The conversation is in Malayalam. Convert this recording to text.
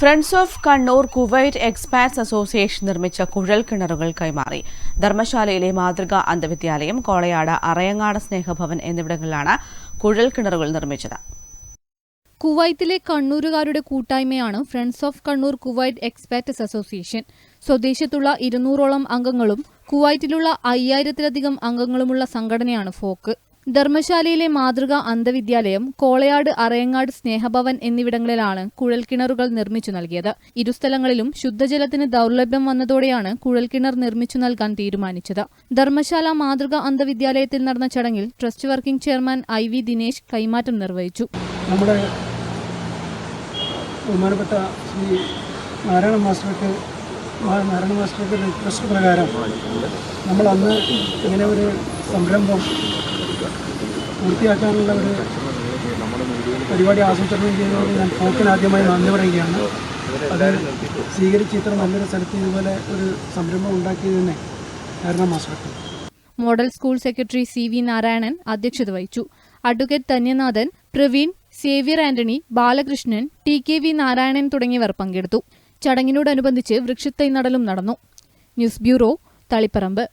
Friends of Kannur Kuwait expats association നിർമ്മിച്ച കുഴൽ കിണറുകൾ കൈമാറി. ധർമ്മശാലയിലെ മാതൃകാ അന്ധവിദ്യാലയം കോളയാട് അറയങ്ങാട് സ്നേഹഭവൻ എന്നിവിടങ്ങളിലാണ് കുഴൽ കിണറുകൾ നിർമ്മിച്ചത്. കുവൈത്തിലെ കണ്ണൂരുകാരുടെ കൂട്ടായ്മയാണ് friends of Kannur Kuwait expats association. സ്വദേശത്തുള്ള ഇരുന്നൂറോളം അംഗങ്ങളും കുവൈറ്റിലുള്ള അയ്യായിരത്തിലധികം അംഗങ്ങളുമുള്ള സംഘടനയാണ് ഫോക്ക്. ധർമ്മശാലയിലെ മാതൃകാ അന്ധവിദ്യാലയം കോളയാട് അറയങ്ങാട് സ്നേഹഭവൻ എന്നിവിടങ്ങളിലാണ് കുഴൽക്കിണറുകൾ നിർമ്മിച്ചു നൽകിയത്. ഇരുസ്ഥലങ്ങളിലും ശുദ്ധജലത്തിന് ദൗർലഭ്യം വന്നതോടെയാണ് കുഴൽക്കിണർ നിർമ്മിച്ചു നൽകാൻ തീരുമാനിച്ചത്. ധർമ്മശാല മാതൃകാ അന്ധവിദ്യാലയത്തിൽ നടന്ന ചടങ്ങിൽ trust working chairman I V Dinesh കൈമാറ്റം നിർവഹിച്ചു. നമ്മുടെ ബഹുമാനപ്പെട്ട ശ്രീ നാരായണ മാസ്റ്റർക്ക് നമ്മൾ അന്ന് ഇങ്ങനെ ഒരു സംരംഭം പൂർത്തിയാക്കാനുള്ള ഒരു പരിപാടി ആസൂത്രണം ചെയ്തതോട് ഞാൻ ഫോക്കിന് ആദ്യമായി നന്ദി പറയുകയാണ്. അത് സ്വീകരിച്ച് ഇത്ര നല്ലൊരു സ്ഥലത്ത് ഇതുപോലെ ഒരു സംരംഭം ഉണ്ടാക്കിയതിനെ കാരണം മാസ്റ്റർക്ക് model school secretary C V Narayanan അധ്യക്ഷത വഹിച്ചു. Advocate Dhanyanathan Praveen Xavier Antony Balakrishnan T K V Narayanan തുടങ്ങിയവർ പങ്കെടുത്തു. ചടങ്ങിനോടനുബന്ധിച്ച് വൃക്ഷത്തൈ നടലും നടന്നു. News bureau Taliparamba.